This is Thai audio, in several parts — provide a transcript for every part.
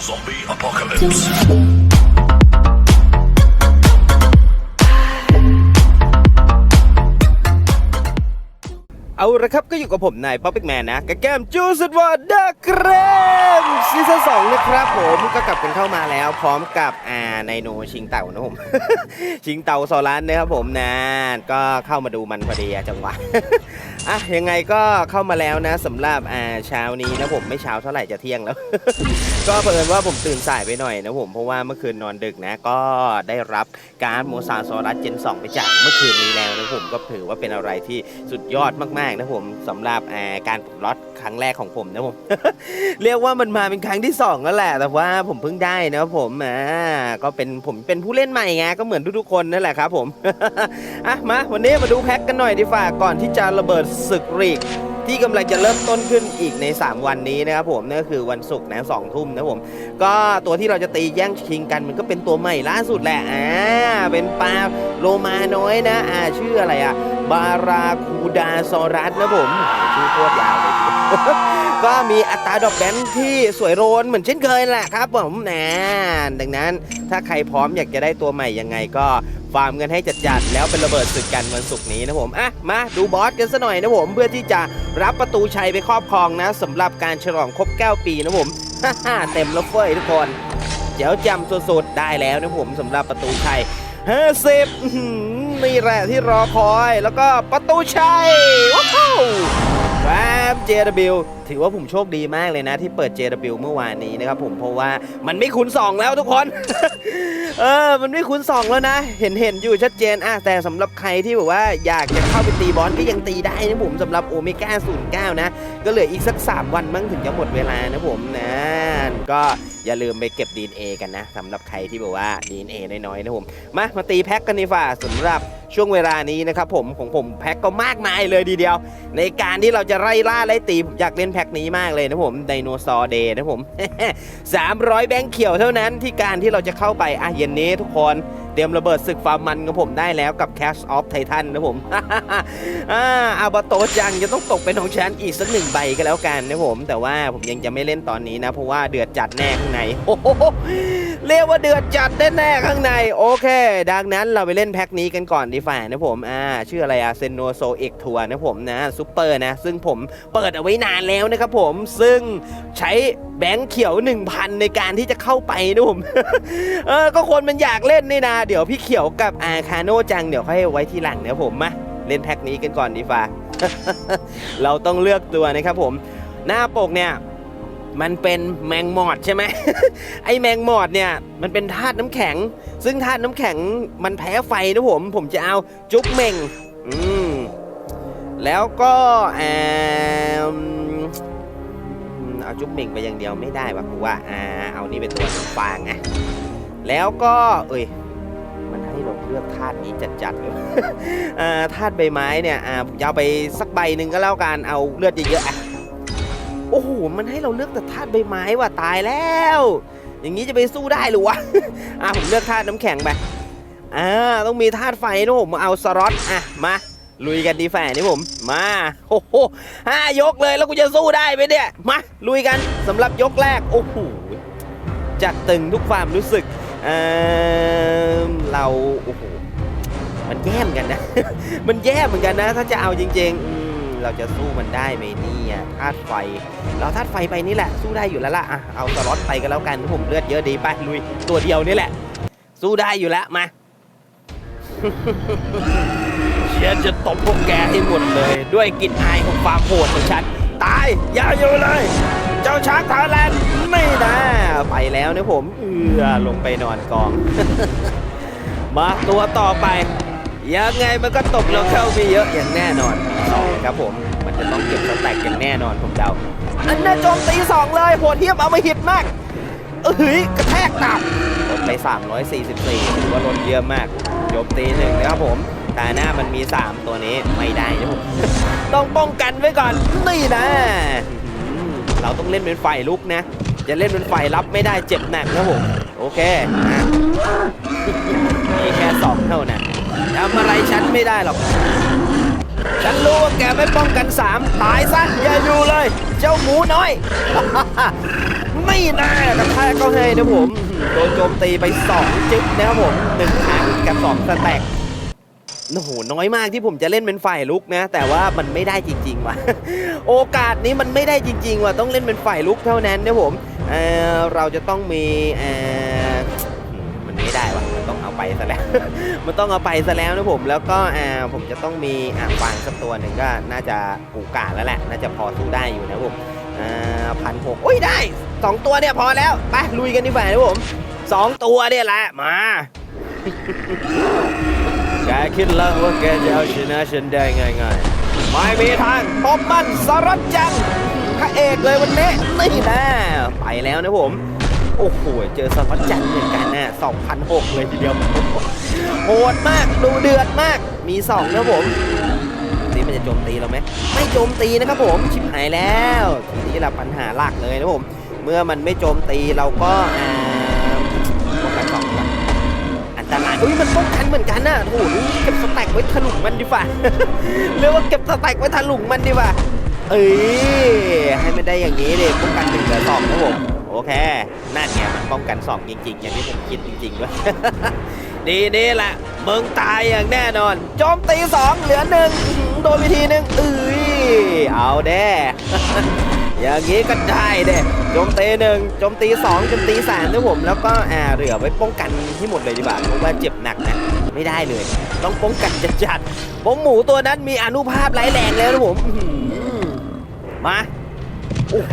Zombie apocalypse. เอาละครับก็อยู่กับผมนายป๊อปปี้แมนนะกับแก้มจูสุดวอร์ดักเกรมซีซั่นสองนะครับผมก็กลับกันเข้ามาแล้ว พร้อมกับอ่าไนโนชิงเต่านะผมชิงเต่าโซลันนะครับผมนะก็เข้ามาดูมันพอดีจังหวะอะยังไงก็เข้ามาแล้วนะสำหรับอ่าเช้านี้นะผมไม่เช้าเท่าไหร่จะเที่ยงแล้ว ก็เผอิญว่าผมตื่นสายไปหน่อยนะผมเพราะว่าเมื่อคืนนอนดึกนะ ก็ได้รับการดโมซาซอรัสเจน2ไปจากเมื่อคืนนี้แล้วนะผมก็ถือว่าเป็นอะไรที่สุดยอดมากๆนะผมสำหรับการปลดล็อตครั้งแรกของผมนะผม เรียกว่ามันมาเป็นครั้งที่สองแล้วแหละแต่ว่าผมเพิ่งได้นะผมอ่าก็เป็นผมเป็นผู้เล่นใหม่ไงก็เหมือนทุกๆคนนั่นแหละครับผมอะมาวันนี้มาดูแพ็กกันหน่อยดีฝ่าก่อนที่จะระเบิดศึกรีก ที่กำลังจะเริ่มต้นขึ้นอีกใน 3 วันนี้นะครับผมนั่นก็คือวันศุกร์นะสองทุ่มนะผม ก็ตัวที่เราจะตีแย่งชิงกันมันก็เป็นตัวใหม่ล่าสุดแหละอ่าเป็นปลาโลมาน้อยนะอ่าชื่ออะไรอะบาราคูดาซอรัสนะผมชื่อโคตรยาวเลย ก็มีอัตราดอกแบนที่สวยโรนเหมือนเช่นเคยแหละครับผมนะดังนั้นถ้าใครพร้อมอยากจะได้ตัวใหม่ยังไงก็ฟาร์มกันให้จัดๆแล้วเป็นระเบิดศึกกันวันศุกร์นี้นะผมอะมาดูบอสกันซะหน่อยนะผมเพื่อที่จะรับประตูชัยไปครอบครองนะสำหรับการฉลองครบ 9 ปีนะผมฮ่าเต็มแล้วเฟ้ยทุกคนเจ๋วจำสุดๆได้แล้วนะผมสำหรับประตูชัย50นี่แหละที่รอคอยแล้วก็ประตูชัยว้าว แวบ JW ถือว่าผมโชคดีมากเลยนะ ที่เปิด JW เมื่อวานนี้นะครับผมเพราะว่ามันไม่คูณ2 แล้วทุกคน เออ มันไม่คูณ2 แล้วนะ เห็นเห็นอยู่ชัดเจนอะแต่สำหรับใครที่แบบว่าอยากจะเข้าไปตีบอลก็ยังตีได้นะผมสำหรับโอเมก้า09 นะ ก็เหลืออีกสัก 3 วันมั้งถึงจะหมดเวลานะผมนะ ก็อย่าลืมไปเก็บ DNA กันนะสำหรับใครที่แบบว่า DNA น้อยๆนะผมมามาตีแพ็กกันดีฝ่าสำหรับ ช่วงเวลานี้นะครับผมของผมแพ็กก็มากมายเลยดีเดียว ในการที่เราจะไล่ล่าไล่ตีผมอยากเล่นแพ็กนี้มากเลยนะผมไดโนเสาร์เดย์นะผม300 แบงค์เขียวเท่านั้นที่การที่เราจะเข้าไปอะเย็นนี้ทุกคน รียมระเบิดศึกฟาร์มมันของผมได้แล้วกับ Cash of Titan นะผมอ่าอาบาโตจังจะต้องตกเป็นของฉันอีกสักหนึ่งใบก็แล้วกันนะผม แต่ว่าผมยังจะไม่เล่นตอนนี้นะ เพราะว่าเดือดจัดแน่ข้างในโอ้โหเรียกว่าเดือดจัดแน่ๆข้างในโอเค ดังนั้นเราไปเล่นแพ็คนี้กันก่อนดีฝ่านะผมอ่าชื่ออะไรอะเซนโนโซเอกทัวร์นะผมนะซูเปอร์นะ ซึ่งผมเปิดเอาไว้นานแล้วนะครับผมซึ่งใช้ แบงค์เขียว 1,000 ในการที่จะเข้าไปนะผม เออ ก็คนมันอยากเล่นนี่นะ เดี๋ยวพี่เขียวกับอาคาโนจัง เดี๋ยวค่อยไว้ทีหลังนะผมมาเล่นแพ็คนี้กันก่อนดีฟ้า เราต้องเลือกตัวนะครับผม หน้าปกเนี่ยมันเป็นแมงมอดใช่ไหมไอแมงมอดเนี่ยมันเป็นธาตุน้ำแข็ง ซึ่งธาตุน้ำแข็งมันแพ้ไฟนะผม ผมจะเอาจุ๊บเม่งอืมแล้วก็แอม จุ๊บเม่งไปอย่างเดียวไม่ได้ว่ะกูว่าอ่าเอานี่เป็นตัวฟางอะแล้วก็เอ้ยมันให้เราเลือกธาตุนี้จัดๆเลยอ่าธาตุใบไม้เนี่ยอ่าเอาไปสักใบหนึ่งก็แล้วกันเอาเลือดเยอะๆอะโอ้โหมันให้เราเลือกแต่ธาตุใบไม้ว่ะตายแล้ว อย่างนี้จะไปสู้ได้หรือวะอ่าผมเลือกธาตุน้ำแข็งไปอ่าต้องมีธาตุไฟนะผมเอาสล็อตอะมา ลุยกันดีแฟนนี่ผม มาโอ้โหห้ายกเลยแล้วกูจะสู้ได้ไหมเนี่ย มา ลุยกันสำหรับยกแรก โอ้โหจัดตึงทุกความรู้สึกเออเราโอ้โหมันแย่เหมือนกันนะ มันแย่เหมือนกันนะ ถ้าจะเอาจริงๆอืมเราจะสู้มันได้ไหมเนี่ยธาตุไฟ เราธาตุไฟไปนี่แหละ สู้ได้อยู่แล้วล่ะอะเอาสล็อตไปก็แล้วกันผมเลือดเยอะดีไปลุยตัวเดียวนี่แหละ สู้ได้อยู่แล้วมา เชียจะตบพวกแกให้หมดเลย ด้วยกลิ่นอายของความโหดของฉัน ตาย อย่าอยู่เลย เจ้าช้างทาแลนด์ไม่นะไปแล้วนะผม เอือลงไปนอนกอง มาตัวต่อไป ยังไงมันก็ตกเราเข้ามีเยอะอย่างแน่นอนสองครับผม มันจะต้องเก็บสแต็กอย่างแน่นอนผมเดา อันน่าโจมตีสองเลยโหดเทียมเอามาหิดมากเอ้ยกระแทกตับลดไป 344ถือว่าลดเยอะมากโจมตีหนึ่งนะครับผม ตาหน้ามันมี 3 ตัวนี้ไม่ได้นะผมต้องป้องกันไว้ก่อนนี่นะ เราต้องเล่นเป็นฝ่ายลุกนะจะเล่นเป็นฝ่ายรับไม่ได้เจ็บหนักนะผมโอเคนะมีแค่สองเท่านั้นทำอะไรฉันไม่ได้หรอก ฉันรู้ว่าแกไม่ป้องกันสามตายซะอย่าอยู่เลย เจ้าหมูน้อย ไม่น่ากระแทกก็ให้นะผม โดนโจมตีไปสองจึ๊บนะครับผมหนึ่งครั้งกับสองสแต็ก โอ้โหน้อยมากที่ผมจะเล่นเป็นฝ่ายลุกนะ แต่ว่ามันไม่ได้จริงๆว่ะโอกาสนี้มันไม่ได้จริงๆว่ะต้องเล่นเป็นฝ่ายลุกเท่านั้นนะผมเออเราจะต้องมีเออมันไม่ได้ว่ะมันต้องเอาไปซะแล้ว มันต้องเอาไปซะแล้วนะผมแล้วก็อ่าผมจะต้องมีอ่าวางสักตัวหนึ่งก็น่าจะกูกาแล้วแหละน่าจะพอสู้ได้อยู่นะผมอ่าพันหกอุ้ยได้สองตัวเนี่ยพอแล้วไปลุยกันดีกว่านะผมสองตัวเนี่ยแหละมา แกคิดแล้วว่าแกจะเอาชนะฉันได้ง่ายๆ ไม่มีทางตบมันสรจังพระเอกเลยวันนี้นี่นะไปแล้วนะผม โอ้โห เจอสวัสจันทร์เหมือนกันนะ2,006 เลยทีเดียวโหดมากดูเดือดมากมี2นะผมนี่มันจะโจมตีเราไหมไม่โจมตีนะครับผมชิบหายแล้วทีนี้เราปัญหาหลักเลยนะผม เมื่อมันไม่โจมตีเราก็อ่า อันตรายอุ้ยมันป้องกันเหมือนกันนะโอ้โหเก็บสแต็กไว้ถลุงมันดีกว่าเรียกว่าเก็บสแต็กไว้ถลุงมันดีกว่าเอ้ยให้มันได้อย่างนี้ดิป้องกันหนึ่งเหลือสองนะผมโอเคนั่นไงมันป้องกันสองจริง ๆ อย่างที่ผมคิดจริงๆด้วยดีนี่แหละมึงตายอย่างแน่นอนโจมตีสองเหลือหนึ่งโดนวิธีหนึ่งเอ้ยเอาแด้ อย่างนี้ก็ได้เด้โจมตีหนึ่งโจมตีสองโจมตีสามนะผมแล้วก็อ่าเหลือไว้ป้องกันให้หมดเลยดีกว่าเพราะว่าเจ็บหนักนะไม่ได้เลย ต้องป้องกันจัดๆผมหมูตัวนั้นมีอนุภาพร้แรงแล้วนะผมอื้อหือมาโอ้โห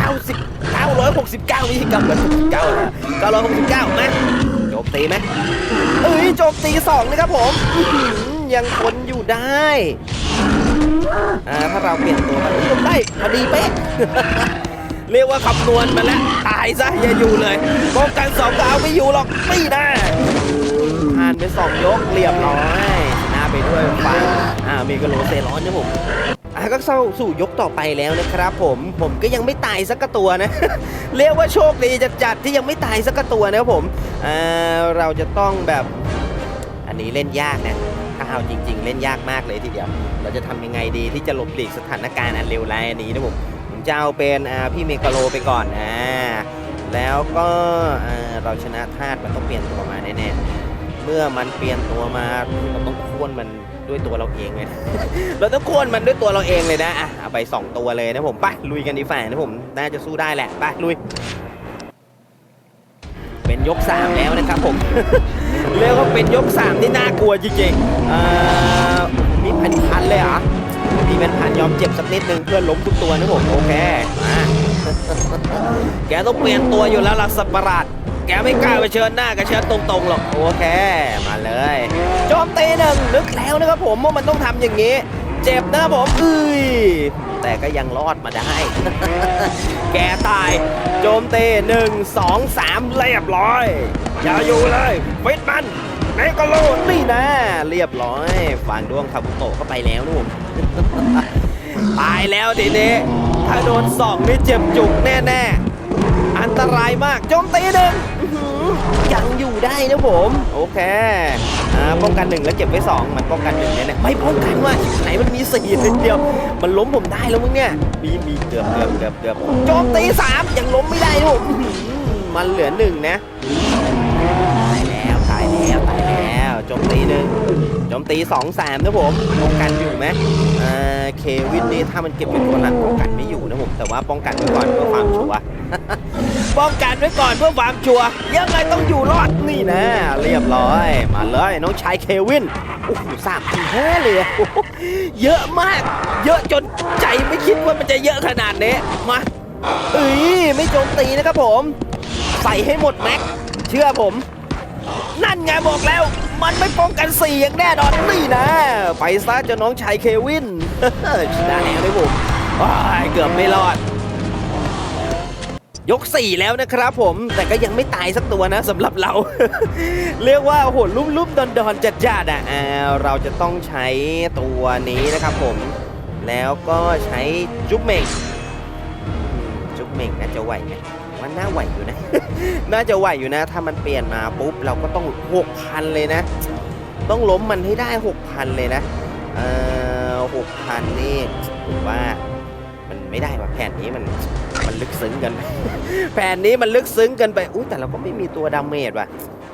990 969ไม่ใช่969นะ969ไหมโจมตีไหมเอ้ยโจมตีสองนะครับผมยังทนอยู่ได้ อ่าถ้าเราเปลี่ยนตัวมันอุ้ยได้พอดีเป๊ะ เรียกว่าคำนวณมาแล้วตายซะอย่าอยู่เลยป้องกันสองก็เอาไม่อยู่หรอกไม่ได้ผ่านไปสองยกเรียบร้อยชนะไปด้วยฟังอ่ามีกระโหลเซร้อนนะผมอะก็เข้าสู่ยกต่อไปแล้วนะครับผมผมก็ยังไม่ตายสักกตัวนะ เรียกว่าโชคดีจัดๆที่ยังไม่ตายสักกตัวนะครับผมอ่าเราจะต้องแบบ อันนี้เล่นยากนะ ถ้าเอาจริง ๆ เล่นยากมากเลยทีเดียว เราจะทำยังไงดีที่จะหลบหลีกสถานการณ์อันเลวร้ายอันนี้นะผม ผมจะเอาเป็นพี่เมกาโลไปก่อนอ่าแล้วก็เราชนะธาตุมันต้องเปลี่ยนตัวมาแน่ๆ เมื่อมันเปลี่ยนตัวมาเราต้องโค่นมันด้วยตัวเราเองเลยนะเราต้องโค่นมันด้วยตัวเราเองเลยนะอะเอาไป 2 ตัวเลยนะผมไปลุยกันดีฝ่านะผมน่าจะสู้ได้แหละไปลุย เป็นยก 3 แล้วนะครับผม เรียกว่าเป็นยก3ที่น่ากลัวจริงๆอ่ามีพันพันๆเลยเหรอมีเป็นพันยอมเจ็บสักนิดนึงเพื่อล้มทุกตัวนะผมโอเคมาแกต้องเปลี่ยนตัวอยู่แล้วล่ะสัตว์ประหลาดแกไม่กล้าไปเชิญหน้ากับเชิญตรงๆหรอกโอเค มาเลยโจมตีหนึ่งนึกแล้วนะครับผมว่ามันต้องทำอย่างนี้ เจ็บนะครับผมเอ้ย แต่ก็ยังรอดมาได้ แกตาย โจมตีหนึ่งสองสามเรียบร้อย อย่าอยู่เลยฟิตมันเมกาโลนี่นะ เรียบร้อยฟางด้วงคาบุโตะเข้าไปแล้วนะผมตายแล้วทีนี้ถ้าโดนสองนี่เจ็บจุกแน่ ๆ อันตรายมากโจมตีหนึ่งอื้อหือ ยังอยู่ได้นะผม โอเคอ่าป้องกันหนึ่งแล้วเก็บไว้สองมันป้องกันหนึ่งเนี่ยไม่ป้องกันว่าไหนมันมีสี่นิดเดียว มันล้มผมได้แล้วมึงเนี่ยมีมีเกือบเกือบเกือบเกือบโจมตีสามยังล้มไม่ได้นะผมมันเหลือหนึ่งนะตายแล้วตายแล้วตายแล้วโจมตีหนึ่งโจมตีสองสามนะผมป้องกันอยู่ไหมอ่าเควินนี่ถ้ามันเก็บเป็นตัวหลักป้องกันไม่อยู่นะผมแต่ว่าป้องกันไว้ก่อนเพื่อความชัวร์ ป้องกันไว้ก่อนเพื่อความชัวร์ยังไงต้องอยู่รอดนี่นะ เรียบร้อย มาเลยน้องชายเควินโอ้โหสามพันห้าเลยเยอะมาก เยอะจนใจไม่คิดว่ามันจะเยอะขนาดนี้มาเอ้ยไม่โจมตีนะครับผม ใส่ให้หมดแม็กเชื่อผม นั่นไงบอกแล้ว มันไม่ป้องกันสี่อย่างแน่นอนนี่นะ ไปซะเจ้าน้องชายเควินชนะแล้วเลยผมเกือบไม่รอด ยก 4 แล้วนะครับผมแต่ก็ยังไม่ตายสักตัวนะสำหรับเรา เรียกว่าโหลุ่มลุ่มๆดอนดอนจัดจัดอะเราจะต้องใช้ตัวนี้นะครับผม แล้วก็ใช้จุ๊บเม่งจุ๊บเม่งน่าจะไหวไหมมันน่าไหวอยู่นะ น่าจะไหวอยู่นะ ถ้ามันเปลี่ยนมาปุ๊บเราก็ต้อง6,000เลยนะ ต้องล้มมันให้ได้6,000เลยนะเอ่อ6,000นี่ผมว่า มันไม่ได้ว่ะแผนนี้มันมันลึกซึ้งกัน แผนนี้มันลึกซึ้งกันไปอุ้ยแต่เราก็ไม่มีตัวดาเมจว่ะ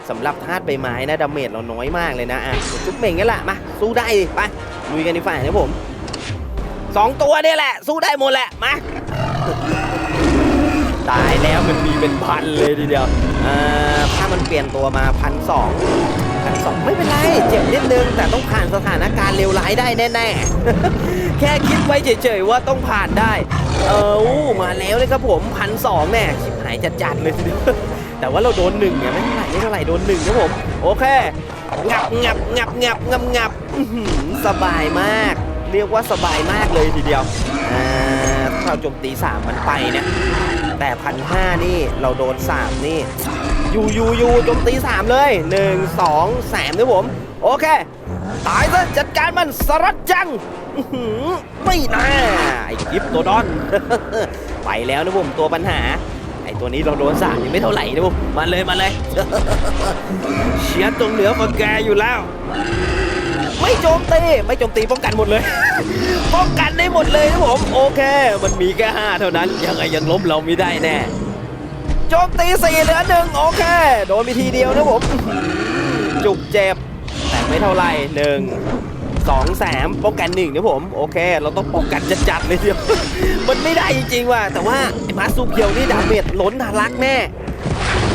สำหรับธาตุใบไม้นะดาเมจเราน้อยมากเลยนะอะจุ๊บเม่งกันละมาสู้ได้ไปลุยกันดีฝ่ายนะผมสองตัวนี่แหละ สู้ได้หมดแหละมาตายแล้วมันมีเป็นพันเลยทีเดียวอ่าถ้ามันเปลี่ยนตัวมาพันสองพันสองไม่เป็นไร เจ็บนิดนึง แต่ต้องผ่านสถานการณ์เลวร้ายได้แน่ๆ แค่คิดไว้เฉยๆว่าต้องผ่านได้ เออมาแล้วเลยครับผมพันสองแน่ชิบหายจัดๆเลยแต่ว่าเราโดนหนึ่งไงไม่เท่าไหร่ไม่เท่าไหร่โดนหนึ่งครับผม โอเคงับงับงับงับงับงับสบายมาก เรียกว่าสบายมากเลยทีเดียวอ่าเราโจมตีสามมันไปเนี่ยแต่พันห้านี่เราโดน3นี่ยูยูยูโจมตี3เลย1 2 3นะผม โอเค ตายซะจัดการมันสรัดจัง ไม่น่าไอ้กิฟตัวดอน ไปแล้วนะผมตัวปัญหา ไอ้ตัวนี้เราโดนสามยังไม่เท่าไหร่นะผมมาเลยมาเลยเชียร์ตรงเหนือกว่าแกอยู่แล้ว ไม่โจมตีไม่โจมตีป้องกันหมดเลย ป้องกันได้หมดเลยนะผมโอเค มันมีแค่ห้าเท่านั้น ยังไงยังล้มเราไม่ได้แน่โจมตีสี่เหลือหนึ่งโอเค โดนไปทีเดียวนะผมจุกเจ็บแต่ไม่เท่าไหร่หนึ่ง สองสามป้องกันหนึ่งนะผมโอเค เราต้องป้องกันจัดๆเลยเดียวมันไม่ได้จริงๆว่ะแต่ว่าไอ้มาสูเพียวนี่ดาเมจล้นทะลักแน่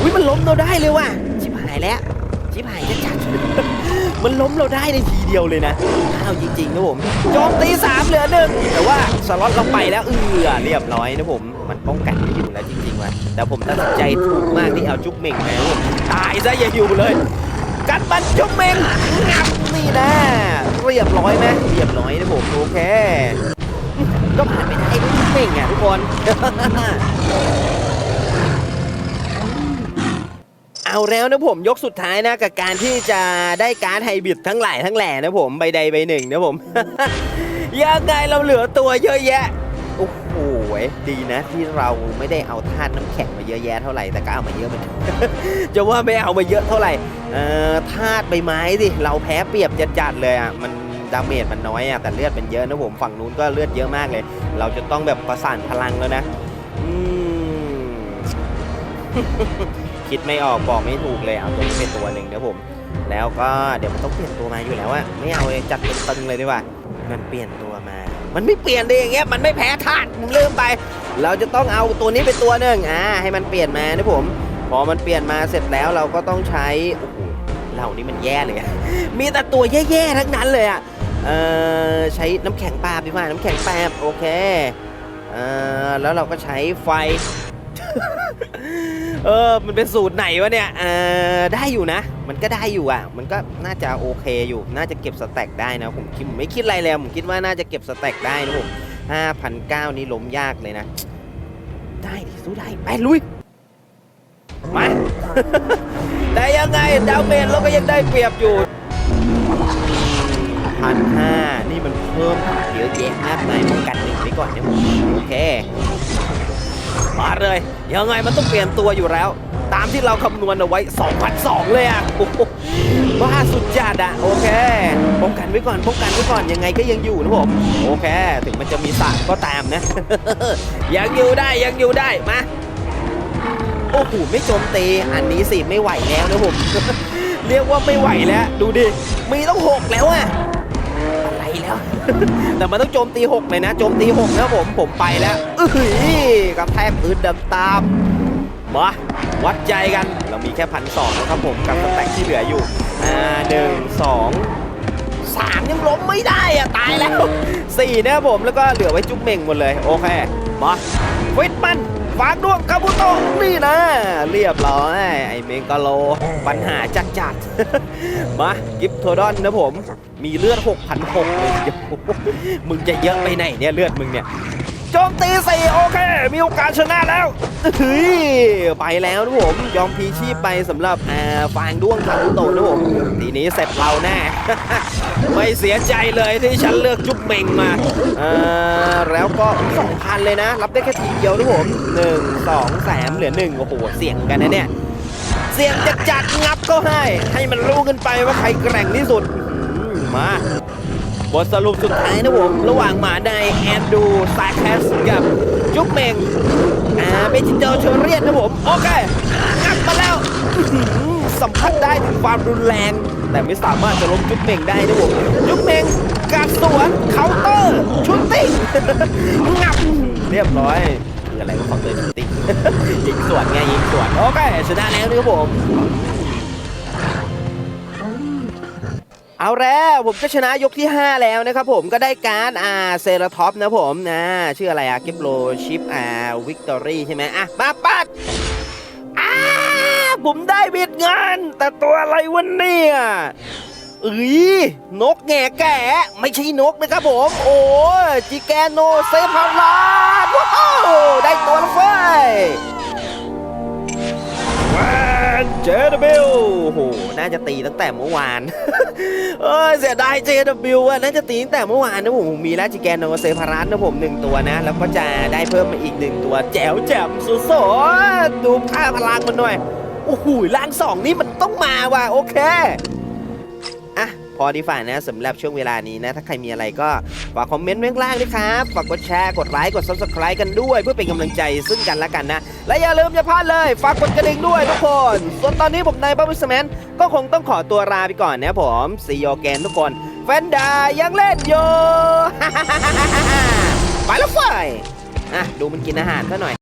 อุ้ยมันล้มเราได้เลยว่ะชิบหายแล้วชิบหายจัดๆมันล้มเราได้ในทีเดียวเลยนะเอาจริงๆนะผมโจมตีสามเหลือหนึ่งแต่ว่าสล็อตเราไปแล้วเออเรียบร้อยนะผมมันป้องกันไม่อยู่แล้วจริงๆว่ะแต่ผมตัดสินใจถูกมากที่เอาจุ๊บเม่งไปนะผมตายซะอย่าอยู่เลยกัดมันจุ๊บเม่งงับนี่นะ เรียบร้อยไหมเรียบร้อยนะผมโอเค ก็ผ่านไปได้ทุกเพ่งอะทุกคนเอาแล้วนะผมยกสุดท้ายนะกับการที่จะได้การ์ดไฮบริดทั้งหลายทั้งแหล่นะผมใบใดใบหนึ่งนะผมยังไงเราเหลือตัวเยอะแยะ โหดีนะที่เราไม่ได้เอาธาตุน้ำแข็งมาเยอะแยะเท่าไหร่แต่ก็เอามาเยอะเหมือนกันจะว่าไม่เอามาเยอะเท่าไหร่ธาตุใบไม้สิเราแพ้เปรียบจัดๆเลยอะมันดาเมจมันน้อยอะแต่เลือดเป็นเยอะนะผมฝั่งนู้นก็เลือดเยอะมากเลย เราจะต้องแบบประสานพลังแล้วนะคิดไม่ออกบอกไม่ถูกเลยเอาตัวนี้เป็นตัวหนึ่งนะผม แล้วก็เดี๋ยวมันต้องเปลี่ยนตัวมาอยู่แล้วอะไม่เอาเลยจัดเป็นตึงเลยดีกว่า มันเปลี่ยนตัวมา มันไม่เปลี่ยนเลยอย่างเงี้ยมันไม่แพ้ธาตุมึงลืมไป เราจะต้องเอาตัวนี้เป็นตัวหนึ่งอ่าให้มันเปลี่ยนมานะผม พอมันเปลี่ยนมาเสร็จแล้วเราก็ต้องใช้โอ้โหเหล่านี้มันแย่เลยอะมีแต่ตัวแย่ๆทั้งนั้นเลยอะเออใช้น้ำแข็งปลาพี่ว่าน้ำแข็งแปบโอเคเออแล้วเราก็ใช้ไฟ เออ มันเป็นสูตรไหนวะเนี่ยเออได้อยู่นะ มันก็ได้อยู่อะ มันก็น่าจะโอเคอยู่ น่าจะเก็บสแต็กได้นะ ผมคิดผมไม่คิดอะไรเลยผมคิดว่าน่าจะเก็บสแต็กได้นะผมห้าพันเก้านี่ล้มยากเลยนะ ได้ดิสู้ได้ ไปลุย มา แต่ยังไง ดาวเมจเราก็ยังได้เปรียบอยู่พันห้านี่มันเพิ่มเยอะแยะมากมายป้องกันหนึ่งไว้ก่อนเนี่ยผมโอเค มาเลย ยังไงมันต้องเปลี่ยนตัวอยู่แล้ว ตามที่เราคำนวณเอาไว้2,002เลยอะโอ้โหบ้าสุดจัดอะโอเคป้องกันไว้ก่อนป้องกันไว้ก่อนยังไงก็ยังอยู่นะผมโอเค ถึงมันจะมีสารก็ตามนะ ยังอยู่ได้ยังอยู่ได้มาโอ้โหไม่โจมตีอันนี้สิไม่ไหวแล้วนะผมเรียกว่าไม่ไหวแล้ว ดูดิมีต้องหกแล้วอะอะ แล้ว แต่มันต้องโจมตี6เลยนะโจมตี6นะผมผมไปแล้วอื้อหือกระแทกพื้นดำตามมาวัดใจกันเรามีแค่พันสองนะครับผมกับสแต็กที่เหลืออยู่อ่าหนึ่งสองสามยังล้มไม่ได้อะตายแล้วสี่นะผมแล้วก็เหลือไว้จุ๊บเม่งหมดเลย โอเคมาฟิตมัน ฟางด้วงคาบุโตะนี่นะ เรียบร้อย ไอเมงกะโล ปัญหาจัดจัดมากิฟโทดอนนะผม มีเลือด 6,600เลยเดี๋ยมึงจะเยอะไปไหนเนี่ยเลือดมึงเนี่ย โจมตีสี่โอเค มีโอกาสชนะแล้วเฮ้ยไปแล้วนะผม ยอมพีชีพไปสำหรับอ่าฟางด้วงคารุโตนะผมทีนี้เสร็จเราแน่ ไม่เสียใจเลยที่ฉันเลือกจุ๊บเมงมาเออแล้วก็สองพันเลยนะ รับได้แค่ทีเดียวนะผมหนึ่งสองสามเหลือหนึ่งโอ้โห เสี่ยงกันนะเนี่ย เสี่ยงจัดจัดงับก็ให้ ให้มันรู้กันไปว่าใครแกร่งที่สุดมา บทสรุปสุดท้ายนะผมระหว่างหมาในแอนดูซาแคสกับจุ๊บเมงอ่าเบจินเจอเชอเรียนนะผม โอเคงับมาแล้วสัมผัสได้ถึงความรุนแรง แต่ไม่สามารถจะล้มจุ๊บเมงได้นะผมจุ๊บเมงการสวนเคาน์เตอร์ชุดติ้งงับเรียบร้อยคืออะไรวะเคาน์เตอร์ชุดติ้งยิงสวนไงยิงสวนโอเคชนะแล้วนะครับผม เอาแล้วผมก็ชนะยกที่ 5 แล้วนะครับผมก็ได้การ์ดอ่าเซราท็อปนะผมนะชื่ออะไรอะกิฟโลชิปอ่าวิกตอรี่ใช่ไหมอะมาปัดอ้าผมได้เบ็ดงาน แต่ตัวอะไรวะเนี่ยเอ้ยนกแง่แก่ไม่ใช่นกนะครับผม โอ้จิแกโนเซพาราดว้าวได้ตัวแล้วเฟ้ เจดบิลโอ้โห น่าจะตีตั้งแต่เมื่อวาน เออเสียดายเจดบิลอะน่าจะตีตั้งแต่เมื่อวานนะผมมีแล้วจิแกนโนเซพารัสนะผมหนึ่งตัวนะ แล้วก็จะได้เพิ่มมาอีกหนึ่งตัว แจ๋วแจ่มสุดๆดูค่าพลังมันหน่อย โอ้โหล่างสองนี่มันต้องมาว่ะ โอเค อดีฝ่านะสำหรับช่วงเวลานี้นะ ถ้าใครมีอะไรก็ฝากคอมเมนต์ไว้ข้างล่างด้วยครับฝากกดแชร์กดไลค์กด subscribe กันด้วย เพื่อเป็นกำลังใจซึ่งกันและกันนะ และอย่าลืมอย่าพลาดเลยฝากกดกระดิ่งด้วยทุกคน ส่วนตอนนี้ผมนายบ๊อบบิสแมนก็คงต้องขอตัวลาไปก่อนนะผมซีโอแกนทุกคนแฟนดายังเล่นอยู่ไปแล้วไฟอะดูมันกินอาหารซะหน่อย